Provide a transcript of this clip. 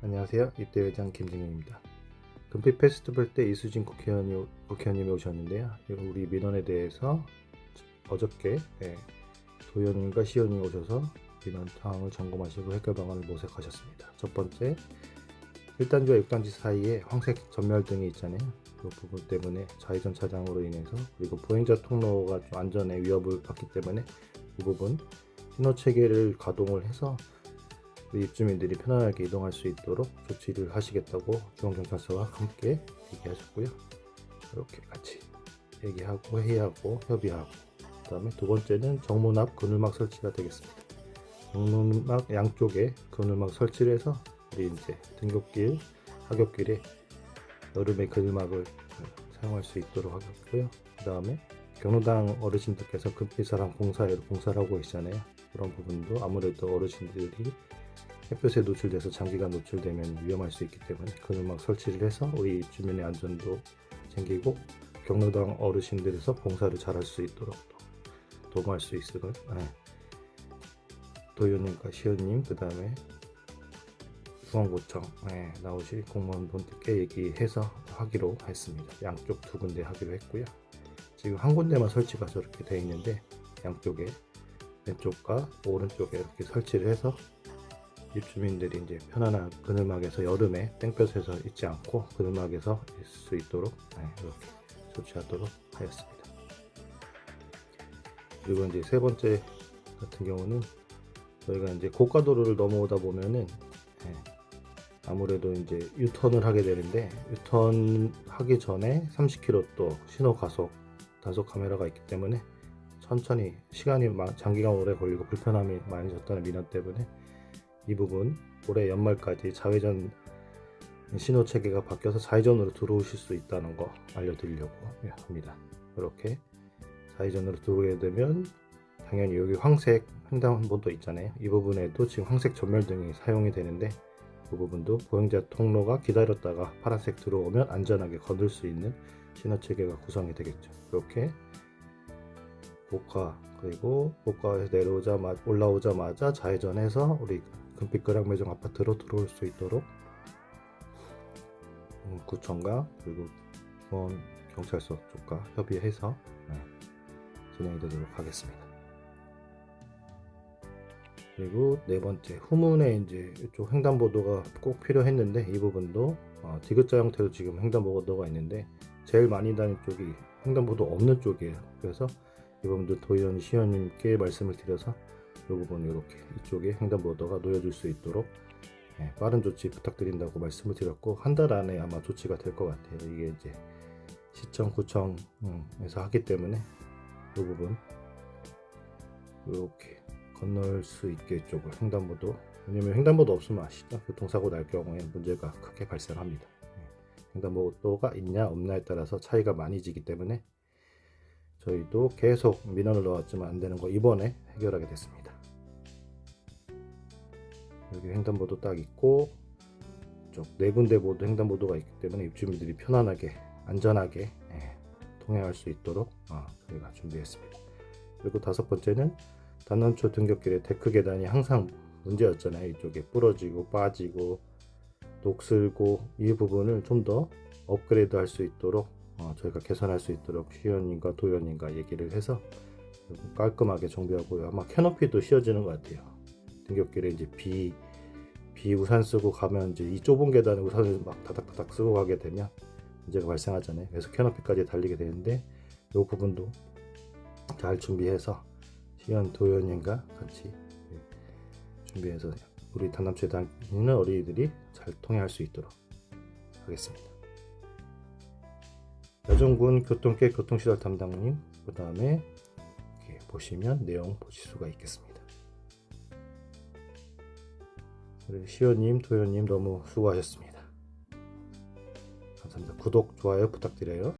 안녕하세요. 입대회장 김진영입니다. 금빛 페스티벌 때 이수진 국회의원이, 국회의원님이 오셨는데요. 우리 민원에 대해서 어저께 예, 도의원님과 시의원이 오셔서 민원 상황을 점검하시고 해결 방안을 모색하셨습니다. 첫 번째, 1단지와 6단지 사이에 황색 전멸 등이 있잖아요. 그 부분 때문에 좌회전 차량으로 인해서 그리고 보행자 통로가 좀 안전에 위협을 받기 때문에 이 부분 신호 체계를 가동을 해서 입주민들이 편안하게 이동할 수 있도록 조치를 하시겠다고 중앙경찰서와 함께 얘기하셨고요. 이렇게 같이 얘기하고 회의하고 협의하고 그 다음에 두 번째는 정문 앞 그늘막 설치가 되겠습니다. 정문막 양쪽에 그늘막 설치를 해서 우리 이제 등굣길 하굣길에 여름에 그늘막을 사용할 수 있도록 하겠고요. 그 다음에 경로당 어르신들께서 급비사랑 공사로 공사를 하고 계시잖아요. 그런 부분도 아무래도 어르신들이 햇볕에 노출돼서 장기간 노출되면 위험할 수 있기 때문에 그늘막 설치를 해서 우리 주민의 안전도 챙기고 경로당 어르신들에서 봉사를 잘할 수 있도록 또 도움할 수 있을 걸 네. 도의원님과 시의원님 그 다음에 중앙구청 네, 나오실 공무원분들께 얘기해서 하기로 했습니다. 양쪽 두 군데 하기로 했고요. 지금 한 군데만 설치가 저렇게 되어 있는데 양쪽에 왼쪽과 오른쪽에 이렇게 설치를 해서 입주민들이 이제 편안한 그늘막에서 여름에 땡볕에서 있지 않고 그늘막에서 있을 수 있도록 네, 이렇게 조치하도록 하였습니다. 그리고 이제 세 번째 같은 경우는 저희가 이제 고가도로를 넘어오다 보면은 네, 아무래도 이제 유턴을 하게 되는데 유턴 하기 전에 30km 또 신호 가속 단속 카메라가 있기 때문에 천천히 시간이 마- 장기간 오래 걸리고 불편함이 많이 졌다는 민원 때문에 이 부분 올해 연말까지 좌회전 신호 체계가 바뀌어서 좌회전으로 들어오실 수 있다는 거 알려드리려고 합니다. 이렇게 좌회전으로 들어오게 되면 당연히 여기 황색 횡단보도 있잖아요. 이 부분에도 지금 황색 전멸등이 사용이 되는데 그 부분도 보행자 통로가 기다렸다가 파란색 들어오면 안전하게 건들 수 있는 신호 체계가 구성이 되겠죠. 이렇게 고가 그리고 고가에서 내려오자마자 올라오자마자 좌회전해서 우리 금빛 그랑 매정 아파트로 들어올 수 있도록 음, 구청과 그리고 수원 경찰서 쪽과 협의해서 네, 진행이 되도록 하겠습니다. 그리고 네 번째 후문에 이제 이쪽 횡단보도가 꼭 필요했는데 이 부분도 어, 디귿자 형태로 지금 횡단보도가 있는데 제일 많이 다닌 쪽이 횡단보도 없는 쪽이에요. 그래서 이 부분도 도의원 시의원님께 말씀을 드려서 이 부분 이렇게 이쪽에 횡단보도가 놓여줄 수 있도록 예, 빠른 조치 부탁드린다고 말씀을 드렸고 한 달 안에 아마 조치가 될 것 같아요. 이게 이제 시청 구청에서 하기 때문에 이 부분 이렇게 건널 수 있게 쪽을 횡단보도 왜냐면 횡단보도 없으면 아시죠? 교통사고 날 경우에 문제가 크게 발생합니다. 예, 횡단보도가 있냐 없냐에 따라서 차이가 많이 지기 때문에 저희도 계속 민원을 넣었지만 안 되는 거 이번에 해결하게 됐습니다. 여기 횡단보도 딱 있고 쪽네 군데 모두 횡단보도가 있기 때문에 입주민들이 편안하게 안전하게 예, 통행할 수 있도록 어, 저희가 준비했습니다. 그리고 다섯 번째는 단남초 등굣길에 데크 계단이 항상 문제였잖아요. 이쪽에 부러지고 빠지고 녹슬고 이 부분을 좀 더 업그레이드 할 수 있도록 어, 저희가 개선할 수 있도록 시의원님과 도의원님과 얘기를 해서 깔끔하게 정비하고요. 아마 캐노피도 씌워지는 것 같아요. 등굣길에 이제 비, 비 우산 쓰고 가면 이제 이 좁은 계단에 우산을 막 다닥다닥 쓰고 가게 되면 문제가 발생하잖아요. 그래서 캐노피까지 달리게 되는데 이 부분도 잘 준비해서 시의원 도의원님과 같이 예, 준비해서 우리 단남초에 다니는 어린이들이 잘 통행할 수 있도록 하겠습니다. 여정군 교통계 교통시설 담당님 그 다음에 보시면 내용 보실 수가 있겠습니다. 우리 시연님, 도연님 너무 수고하셨습니다. 감사합니다. 구독, 좋아요 부탁드려요.